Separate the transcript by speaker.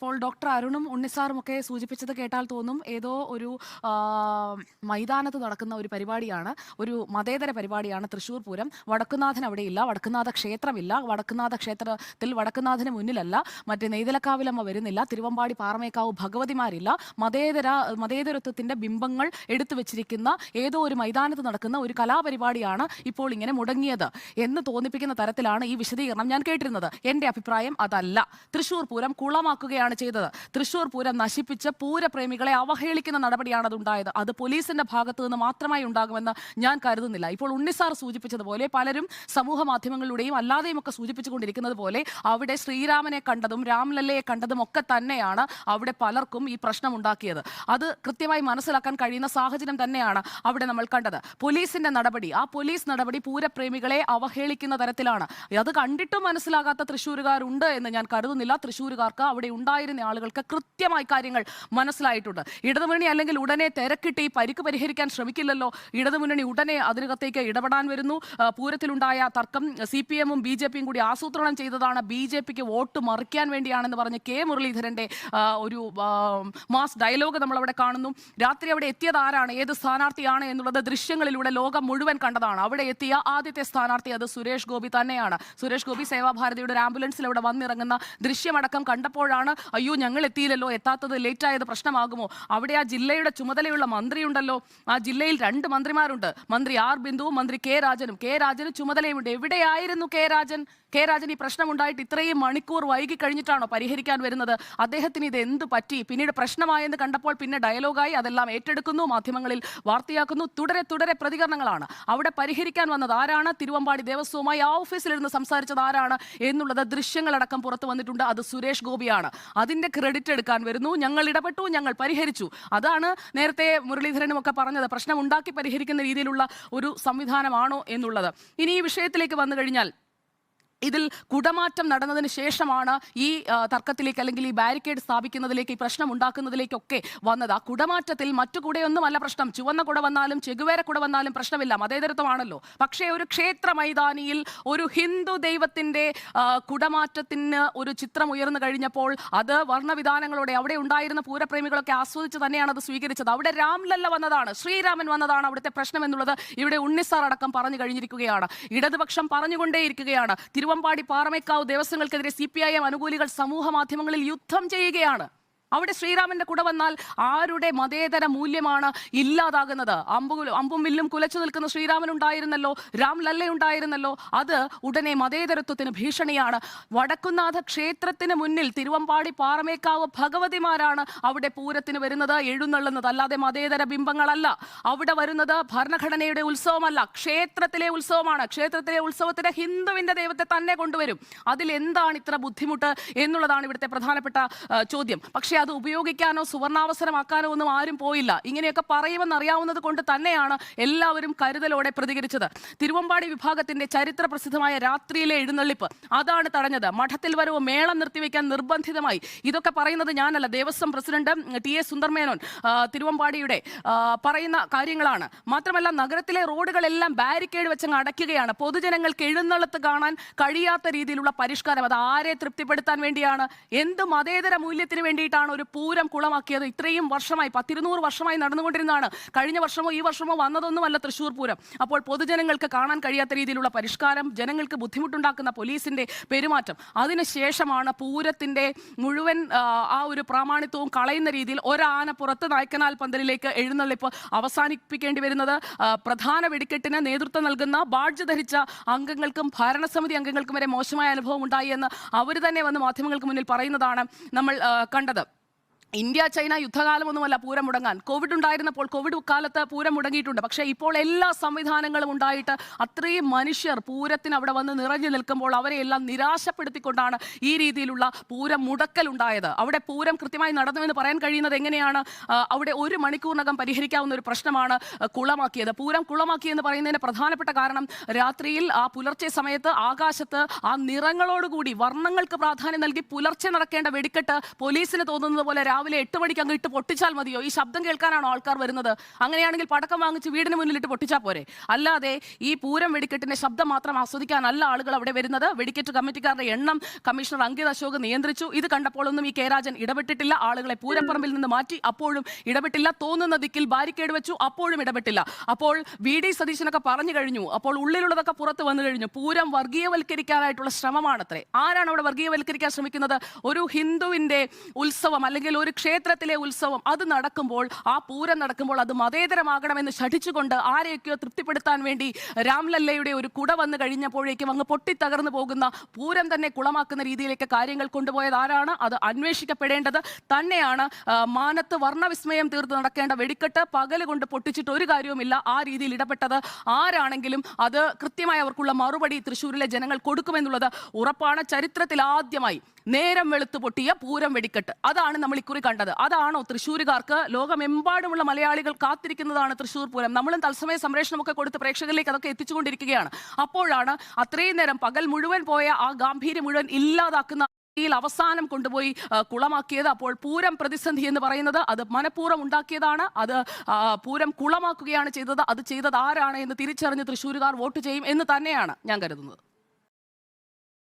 Speaker 1: ഇപ്പോൾ ഡോക്ടർ അരുണും ഉണ്ണിസാറും ഒക്കെ സൂചിപ്പിച്ചത് കേട്ടാൽ തോന്നും ഏതോ ഒരു മൈതാനത്ത് നടക്കുന്ന ഒരു പരിപാടിയാണ്. ഒരു മതേതര പരിപാടിയാണ് തൃശ്ശൂർ പൂരം. വടക്കുനാഥൻ അവിടെയില്ല വടക്കുനാഥ ക്ഷേത്രമില്ല വടക്കുനാഥ ക്ഷേത്രത്തിൽ വടക്കുനാഥന് മുന്നിലല്ല മറ്റ് നെയ്തലക്കാവിലമ്മ വരുന്നില്ല തിരുവമ്പാടി പാറമേക്കാവ് ഭഗവതിമാരില്ല മതേതര മതേതരത്വത്തിന്റെ ബിംബങ്ങൾ എടുത്തു വെച്ചിരിക്കുന്ന ഏതോ ഒരു മൈതാനത്ത് നടക്കുന്ന ഒരു കലാപരിപാടിയാണ് ഇപ്പോൾ ഇങ്ങനെ മുടങ്ങിയത് എന്ന് തോന്നിപ്പിക്കുന്ന തരത്തിലാണ് ഈ വിശദീകരണം ഞാൻ കേട്ടിരുന്നത്. എന്റെ അഭിപ്രായം അതല്ല. തൃശ്ശൂർ പൂരം കുളമാക്കുകയാണ് ചെയ്തത്. തൃശൂർ പൂരം നശിപ്പിച്ച് പൂരപ്രേമികളെ അവഹേളിക്കുന്ന നടപടിയാണ് അതുണ്ടായത്. അത് പോലീസിന്റെ ഭാഗത്തു നിന്ന് മാത്രമായി ഉണ്ടാകുമെന്ന് ഞാൻ കരുതുന്നില്ല. ഇപ്പോൾ ഉണ്ണിസാർ സൂചിപ്പിച്ചതുപോലെ പലരും സമൂഹ മാധ്യമങ്ങളിലൂടെയും അല്ലാതെയും ഒക്കെ സൂചിപ്പിച്ചുകൊണ്ടിരിക്കുന്നത് പോലെ അവിടെ ശ്രീരാമനെ കണ്ടതും രാംലല്ലയെ കണ്ടതും ഒക്കെ തന്നെയാണ് അവിടെ പലർക്കും ഈ പ്രശ്നം ഉണ്ടാക്കിയത്. അത് കൃത്യമായി മനസ്സിലാക്കാൻ കഴിയുന്ന സാഹചര്യം തന്നെയാണ് അവിടെ നമ്മൾ കണ്ടത്. പോലീസിന്റെ നടപടി ആ പോലീസ് നടപടി പൂരപ്രേമികളെ അവഹേളിക്കുന്ന തരത്തിലാണ്. അത് കണ്ടിട്ടും മനസ്സിലാകാത്ത തൃശ്ശൂരുകാരുണ്ട് എന്ന് ഞാൻ കരുതുന്നില്ല. തൃശ്ശൂരുകാർക്ക് അവിടെ ഉണ്ടായിരുന്ന ആളുകൾക്ക് കൃത്യമായി കാര്യങ്ങൾ മനസ്സിലായിട്ടുണ്ട്. ഇടതുമുന്നണി അല്ലെങ്കിൽ ഉടനെ തിരക്കിട്ട് ഈ പരിക്ക് പരിഹരിക്കാൻ ശ്രമിക്കില്ലല്ലോ. ഇടതുമുന്നണി ഉടനെ അതിനകത്തേക്ക് ഇടപെടാൻ വരുന്നു. പൂരത്തിലുണ്ടായ തർക്കം സി പി എമ്മും ബി ജെ പിയും കൂടി ആസൂത്രണം ചെയ്തതാണ്. ബി ജെ പിക്ക് വോട്ട് മറിക്കാൻ വേണ്ടിയാണെന്ന് പറഞ്ഞ് കെ മുരളീധരന്റെ ഒരു മാസ് ഡയലോഗ് നമ്മൾ അവിടെ കാണുന്നു. രാത്രി അവിടെ എത്തിയത് ആരാണ്? ഏത് സ്ഥാനാർത്ഥിയാണ് എന്നുള്ളത് ദൃശ്യങ്ങളിലൂടെ ലോകം മുഴുവൻ കണ്ടതാണ്. അവിടെ എത്തിയ ആദ്യത്തെ സ്ഥാനാർത്ഥി അത് സുരേഷ് ഗോപി തന്നെയാണ്. സുരേഷ് ഗോപി സേവാഭാരതിയുടെ ഒരു ആംബുലൻസിൽ അവിടെ വന്നിറങ്ങുന്ന ദൃശ്യമടക്കം കണ്ടപ്പോഴാണ് അയ്യോ ഞങ്ങൾ എത്തിയില്ലല്ലോ എത്താത്തത് ലേറ്റായത് പ്രശ്നമാകുമോ? അവിടെ ആ ജില്ലയുടെ ചുമതലയുള്ള മന്ത്രിയുണ്ടല്ലോ. ആ ജില്ലയിൽ രണ്ട് മന്ത്രിമാരുണ്ട്. മന്ത്രി ആർ ബിന്ദുവും മന്ത്രി കെ രാജനും. കെ രാജന് ചുമതലയുണ്ട് എവിടെയായിരുന്നു കെ രാജൻ? കെ രാജൻ ഈ പ്രശ്നമുണ്ടായിട്ട് ഇത്രയും മണിക്കൂർ വൈകി കഴിഞ്ഞിട്ടാണോ പരിഹരിക്കാൻ വരുന്നത്? അദ്ദേഹത്തിന് ഇത് എന്ത് പറ്റി? പിന്നീട് പ്രശ്നമായെന്ന് കണ്ടപ്പോൾ പിന്നെ ഡയലോഗായി അതെല്ലാം ഏറ്റെടുക്കുന്നു മാധ്യമങ്ങളിൽ വാർത്തയാക്കുന്നു. തുടരെ തുടരെ പ്രതികരണങ്ങളാണ്. അവിടെ പരിഹരിക്കാൻ വന്നത് ആരാണ്? തിരുവമ്പാടി ദേവസ്വവുമായി ആ ഓഫീസിലിരുന്ന് സംസാരിച്ചത് ആരാണ്? എന്നുള്ളത് ദൃശ്യങ്ങളടക്കം പുറത്തു വന്നിട്ടുണ്ട്. അത് സുരേഷ് ഗോപിയാണ്. അതിന്റെ ക്രെഡിറ്റ് എടുക്കാൻ വരുന്നു. ഞങ്ങൾ ഇടപെട്ടു ഞങ്ങൾ പരിഹരിച്ചു. അതാണ് നേരത്തെ മുരളീധരനും ഒക്കെ പറഞ്ഞത്. പ്രശ്നം ഉണ്ടാക്കി പരിഹരിക്കുന്ന രീതിയിലുള്ള ഒരു സംവിധാനമാണോ എന്നുള്ളത്. ഇനി ഈ വിഷയത്തിലേക്ക് വന്നു കഴിഞ്ഞാൽ ഇതിൽ കുടമാറ്റം നടന്നതിന് ശേഷമാണ് ഈ തർക്കത്തിലേക്ക് അല്ലെങ്കിൽ ഈ ബാരിക്കേഡ് സ്ഥാപിക്കുന്നതിലേക്ക് ഈ പ്രശ്നം ഉണ്ടാക്കുന്നതിലേക്കൊക്കെ വന്നത്. ആ കുടമാറ്റത്തിൽ മറ്റു കൂടെയൊന്നുമല്ല പ്രശ്നം. ചുവന്ന കുട വന്നാലും ചെകുവേര കുട വന്നാലും പ്രശ്നമില്ല. മതേതരത്വമാണല്ലോ. പക്ഷേ ഒരു ക്ഷേത്ര മൈതാനിയിൽ ഒരു ഹിന്ദു ദൈവത്തിന്റെ കുടമാറ്റത്തിന് ഒരു ചിത്രം ഉയർന്നു കഴിഞ്ഞപ്പോൾ അത് വർണവിധാനങ്ങളോടെ അവിടെ ഉണ്ടായിരുന്ന പൂരപ്രേമികളൊക്കെ ആസ്വദിച്ച് തന്നെയാണ് അത് സ്വീകരിച്ചത്. അവിടെ രാംലല്ല വന്നതാണ്. ശ്രീരാമൻ വന്നതാണ് അവിടുത്തെ പ്രശ്നം എന്നുള്ളത് ഇവിടെ ഉണ്ണിസാർ അടക്കം പറഞ്ഞു കഴിഞ്ഞിരിക്കുകയാണ്. ഇടതുപക്ഷം പറഞ്ഞുകൊണ്ടേയിരിക്കുകയാണ്. തിരുവമ്പാടി പാറമേക്കാവ് ദേവസ്വങ്ങൾക്കെതിരെ സി പി ഐ എം അനുകൂലികൾ സമൂഹ മാധ്യമങ്ങളിൽ യുദ്ധം ചെയ്യുകയാണ്. അവിടെ ശ്രീരാമന്റെ കൂടെ വന്നാൽ ആരുടെ മതേതര മൂല്യമാണ് ഇല്ലാതാകുന്നത്? അമ്പു അമ്പും വില്ലും കുലച്ചു നിൽക്കുന്ന ശ്രീരാമൻ ഉണ്ടായിരുന്നല്ലോ? രാം ലല്ല ഉണ്ടായിരുന്നല്ലോ? അത് ഉടനെ മതേതരത്വത്തിന് ഭീഷണിയാണ്. വടക്കുന്നാഥ ക്ഷേത്രത്തിന് മുന്നിൽ തിരുവമ്പാടി പാറമേക്കാവ് ഭഗവതിമാരാണ് അവിടെ പൂരത്തിന് വരുന്നത്. എഴുന്നള്ളുന്നത് അല്ലാതെ മതേതര ബിംബങ്ങളല്ല. അവിടെ വരുന്നത് ഭരണഘടനയുടെ ഉത്സവമല്ല. ക്ഷേത്രത്തിലെ ഉത്സവമാണ്. ക്ഷേത്രത്തിലെ ഉത്സവത്തിന് ഹിന്ദുവിന്റെ ദൈവത്തെ തന്നെ കൊണ്ടുവരും. അതിൽ എന്താണ് ഇത്ര ബുദ്ധിമുട്ട് എന്നുള്ളതാണ് ഇവിടുത്തെ പ്രധാനപ്പെട്ട ചോദ്യം. പക്ഷേ അത് ഉപയോഗിക്കാനോ സുവർണാവസരമാക്കാനോ ഒന്നും ആരും പോയില്ല. ഇങ്ങനെയൊക്കെ പറയുമെന്ന് അറിയാവുന്നത് കൊണ്ട് തന്നെയാണ് എല്ലാവരും കരുതലോടെ പ്രതികരിച്ചത്. തിരുവമ്പാടി വിഭാഗത്തിന്റെ ചരിത്ര പ്രസിദ്ധമായ രാത്രിയിലെ എഴുന്നള്ളിപ്പ് അതാണ് തടഞ്ഞത്. മഠത്തിൽ വരവ് മേളം നിർത്തിവെക്കാൻ നിർബന്ധിതമായി. ഇതൊക്കെ പറയുന്നത് ഞാനല്ല Devaswom president T A Sundar Menon തിരുവമ്പാടിയുടെ പറയുന്ന കാര്യങ്ങളാണ്. മാത്രമല്ല നഗരത്തിലെ റോഡുകളെല്ലാം ബാരിക്കേഡ് വെച്ചങ്ങ് അടയ്ക്കുകയാണ്. പൊതുജനങ്ങൾക്ക് എഴുന്നള്ളത്ത് കാണാൻ കഴിയാത്ത രീതിയിലുള്ള പരിഷ്കാരം അത് ആരെ തൃപ്തിപ്പെടുത്താൻ വേണ്ടിയാണ്? എന്ത് മതേതര മൂല്യത്തിന് വേണ്ടിയിട്ടാണ് ഒരു പൂരം കുളമാക്കിയത്. ഇത്രയും വർഷമായി പത്തിരുന്നൂറ് വർഷമായി നടന്നുകൊണ്ടിരുന്നതാണ്. കഴിഞ്ഞ വർഷമോ ഈ വർഷമോ വന്നതൊന്നുമല്ല തൃശ്ശൂർ പൂരം. അപ്പോൾ പൊതുജനങ്ങൾക്ക് കാണാൻ കഴിയാത്ത രീതിയിലുള്ള പരിഷ്കാരം ജനങ്ങൾക്ക് ബുദ്ധിമുട്ടുണ്ടാക്കുന്ന പോലീസിന്റെ പെരുമാറ്റം അതിനുശേഷമാണ് പൂരത്തിന്റെ മുഴുവൻ ആ, ഒരു പ്രാമാണിത്വവും കളയുന്ന രീതിയിൽ ഒരാന പുറത്ത് നായ്ക്കനാൽ പന്തലിലേക്ക് എഴുന്നള്ളിപ്പ് അവസാനിപ്പിക്കേണ്ടി വരുന്നത്. പ്രധാന വെടിക്കെട്ടിന് നേതൃത്വം നൽകുന്ന ബാഡ്ജ് ധരിച്ച അംഗങ്ങൾക്കും ഭരണസമിതി അംഗങ്ങൾക്കും വരെ മോശമായ അനുഭവം ഉണ്ടായി എന്ന് അവർ തന്നെ വന്ന് മാധ്യമങ്ങൾക്ക് മുന്നിൽ പറയുന്നതാണ് നമ്മൾ കണ്ടത്. ഇന്ത്യ ചൈന യുദ്ധകാലമൊന്നുമല്ല പൂരം മുടങ്ങാൻ. കോവിഡ് ഉണ്ടായിരുന്നപ്പോൾ കോവിഡ് കാലത്ത് പൂരം മുടങ്ങിയിട്ടുണ്ട്. പക്ഷേ ഇപ്പോൾ എല്ലാ സംവിധാനങ്ങളും ഉണ്ടായിട്ട് അത്രയും മനുഷ്യർ പൂരത്തിന് അവിടെ വന്ന് നിറഞ്ഞു നിൽക്കുമ്പോൾ അവരെ എല്ലാം നിരാശപ്പെടുത്തിക്കൊണ്ടാണ് ഈ രീതിയിലുള്ള പൂരം മുടക്കൽ ഉണ്ടായത്. അവിടെ പൂരം കൃത്യമായി നടന്നുവെന്ന് പറയാൻ കഴിയുന്നത് എങ്ങനെയാണ്? അവിടെ ഒരു മണിക്കൂറിനകം പരിഹരിക്കാവുന്ന ഒരു പ്രശ്നമാണ് കുളമാക്കിയത്. പൂരം കുളമാക്കിയെന്ന് പറയുന്നതിന് പ്രധാനപ്പെട്ട കാരണം രാത്രിയിൽ ആ പുലർച്ചെ സമയത്ത് ആകാശത്ത് ആ നിറങ്ങളോടുകൂടി വർണങ്ങൾക്ക് പ്രാധാന്യം നൽകി പുലർച്ചെ നടക്കേണ്ട വെടിക്കെട്ട് പോലീസിന് തോന്നുന്നത് പോലെ രാവിലെ എട്ട് മണിക്ക് അങ്ങ് ഇട്ട് പൊട്ടിച്ചാൽ മതിയോ? ഈ ശബ്ദം കേൾക്കാനാണ് ആൾക്കാർ വരുന്നത്? അങ്ങനെയാണെങ്കിൽ പടക്കം വാങ്ങിച്ച് വീടിന് മുന്നിലിട്ട് പൊട്ടിച്ചാൽ പോരെ. അല്ലാതെ ഈ പൂരം വെടിക്കെട്ടിന്റെ ശബ്ദം മാത്രം ആസ്വദിക്കാനല്ല ആളുകൾ അവിടെ വരുന്നത്. വെടിക്കെട്ട് കമ്മിറ്റിക്കാരുടെ എണ്ണം കമ്മീഷണർ അങ്കിത് അശോക് നിയന്ത്രിച്ചു. ഇത് കണ്ടപ്പോഴൊന്നും ഈ കെ രാജൻ ഇടപെട്ടിട്ടില്ല. ആളുകളെ പൂരപ്പറമ്പിൽ നിന്ന് മാറ്റി. അപ്പോഴും ഇടപെട്ടില്ല. തോന്നുന്ന ദിക്കിൽ ബാരിക്കേഡ് വെച്ചു. അപ്പോഴും ഇടപെട്ടില്ല. അപ്പോൾ വി ഡി സതീശനൊക്കെ പറഞ്ഞു കഴിഞ്ഞു. അപ്പോൾ ഉള്ളിലുള്ളതൊക്കെ പുറത്ത് വന്നു കഴിഞ്ഞു. പൂരം വർഗീയവൽക്കരിക്കാനായിട്ടുള്ള ശ്രമമാണത്രേ. ആരാണ് അവിടെ വർഗീയവൽക്കരിക്കാൻ ശ്രമിക്കുന്നത്? ഒരു ഹിന്ദുവിന്റെ ഉത്സവം അല്ലെങ്കിൽ ഒരു ക്ഷേത്രത്തിലെ ഉത്സവം അത് നടക്കുമ്പോൾ ആ പൂരം നടക്കുമ്പോൾ അത് മതേതരമാകണമെന്ന് ശഠിച്ചുകൊണ്ട് ആരെയൊക്കെയോ തൃപ്തിപ്പെടുത്താൻ വേണ്ടി രാംലല്ലയുടെ ഒരു കുട വന്നു കഴിഞ്ഞപ്പോഴേക്കും അങ്ങ് പൊട്ടിത്തകർന്നു പോകുന്ന പൂരം തന്നെ കുളമാക്കുന്ന രീതിയിലേക്ക് കാര്യങ്ങൾ കൊണ്ടുപോയത് ആരാണ്? അത് അന്വേഷിക്കപ്പെടേണ്ടത് തന്നെയാണ്. മാനത്ത് വർണവിസ്മയം തീർത്ത് നടക്കേണ്ട വെടിക്കെട്ട് പകൽ കൊണ്ട് പൊട്ടിച്ചിട്ട് ഒരു കാര്യവുമില്ല ആ രീതിയിൽ ഇടപെട്ടത് ആരാണെങ്കിലും അത് കൃത്യമായി അവർക്കുള്ള മറുപടി തൃശ്ശൂരിലെ ജനങ്ങൾ കൊടുക്കുമെന്നുള്ളത് ഉറപ്പാണ്. ചരിത്രത്തിൽ ആദ്യമായി നേരം വെളുത്ത് പൊട്ടിയ പൂരം വെടിക്കെട്ട്. അതാണ് നമ്മൾ ഇക്കുറി കണ്ടത്. അതാണോ തൃശ്ശൂരുകാർക്ക് ലോകമെമ്പാടുമുള്ള മലയാളികൾ കാത്തിരിക്കുന്നതാണ് തൃശ്ശൂർ പൂരം. നമ്മളും തത്സമയ സംരക്ഷണമൊക്കെ കൊടുത്ത് പ്രേക്ഷകരിലേക്ക് അതൊക്കെ എത്തിച്ചുകൊണ്ടിരിക്കുകയാണ്. അപ്പോഴാണ് അത്രയും നേരം പകൽ മുഴുവൻ പോയ ആ ഗാംഭീര്യം മുഴുവൻ ഇല്ലാതാക്കുന്ന അവസാനം കൊണ്ടുപോയി കുളമാക്കിയത്. അപ്പോൾ പൂരം പ്രതിസന്ധി എന്ന് പറയുന്നത് അത് മനഃപൂർവം ഉണ്ടാക്കിയതാണ്. അത് പൂരം കുളമാക്കുകയാണ് ചെയ്തത്. അത് ചെയ്തത് ആരാണ് എന്ന് തിരിച്ചറിഞ്ഞ് തൃശ്ശൂരുകാർ വോട്ട് ചെയ്യും എന്ന് തന്നെയാണ് ഞാൻ കരുതുന്നത്.